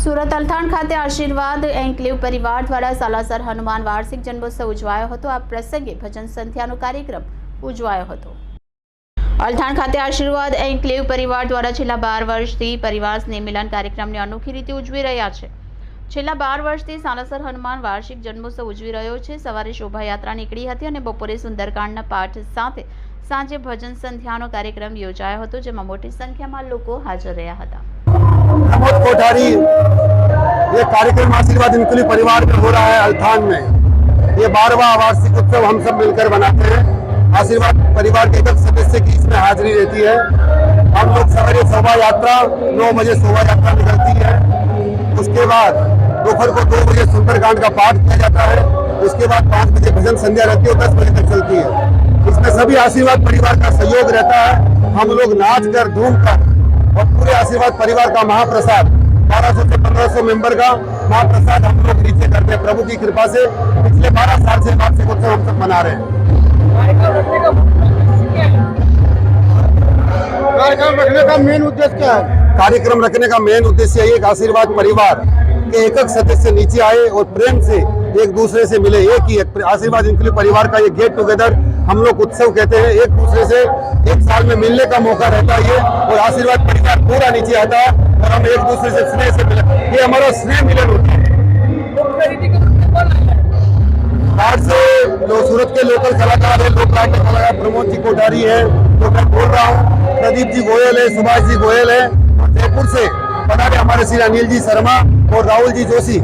સુરત અલથાણ ખાતે આશીર્વાદ એન્કલેવ પરિવાર દ્વારા સાલાસર હનુમાન વાર્ષિક જન્મોત્સવ ઉજવાયો હતો. આ પ્રસંગે ભજન સંધ્યાનો કાર્યક્રમ ઉજવાયો હતો. અલથાણ ખાતે આશીર્વાદ એન્કલેવ પરિવાર દ્વારા છેલ્લા બાર વર્ષથી પરિવાર સ્નેહ કાર્યક્રમને અનોખી રીતે ઉજવી રહ્યા છે. છેલ્લા બાર વર્ષથી સાલાસર હનુમાન વાર્ષિક જન્મોત્સવ ઉજવી રહ્યો છે. સવારે શોભાયાત્રા નીકળી હતી અને બપોરે સુંદરકાંડના પાઠ સાથે સાંજે ભજન સંધ્યાનો કાર્યક્રમ યોજાયો હતો, જેમાં મોટી સંખ્યામાં લોકો હાજર રહ્યા હતા. કોઠારી ये कार्यक्रम आशीर्वाद इनकुली परिवार में हो रहा है, अल्थान में। ये बारहवा वार्षिक उत्सव हम सब मिलकर मनाते हैं। आशीर्वाद परिवार के एक सदस्य की इसमें हाजिरी रहती है। हम लोग सवेरे शोभा यात्रा नौ बजे शोभा यात्रा निकलती है। उसके बाद दोपहर को दो बजे सुंदरकांड का पाठ किया जाता है। उसके बाद पाँच बजे भजन संध्या रहती है और दस बजे तक चलती है। इसमें सभी आशीर्वाद परिवार का सहयोग रहता है। हम लोग नाच कर, धूम कर और पूरे आशीर्वाद परिवार का महाप्रसाद 1200 से 1500 मेंबर का महाप्रसाद हम लोग नीचे करते हैं। प्रभु की कृपा से पिछले 12 साल से वार्षिक उत्सव हम सब मना रहे हैं। कार्यक्रम रखने का मेन उद्देश्य क्या है? कार्यक्रम रखने का मेन उद्देश्य यही है कि आशीर्वाद परिवार के एक एक सदस्य नीचे आए और प्रेम से एक दूसरे से मिले एक ही एक आशीर्वाद इनके परिवार का ये गेट टुगेदर हम लोग उत्सव कहते हैं। एक दूसरे से एक साल में मिलने का मौका रहता है ये और आशीर्वाद परिवार पूरा नीचे आता है। और हम एक दूसरे से स्नेह से मिले। ये हमारा स्नेह मिलन होता है। आज से जो सूरत के लोकल कलाकार है लोक नाट्य कलाकार प्रमोद जी कोठारी है जो मैं बोल रहा हूँ, प्रदीप जी गोयल है, सुभाष जी गोयल है। जयपुर से बना रहे हमारे श्री अनिल जी शर्मा और राहुल जी जोशी।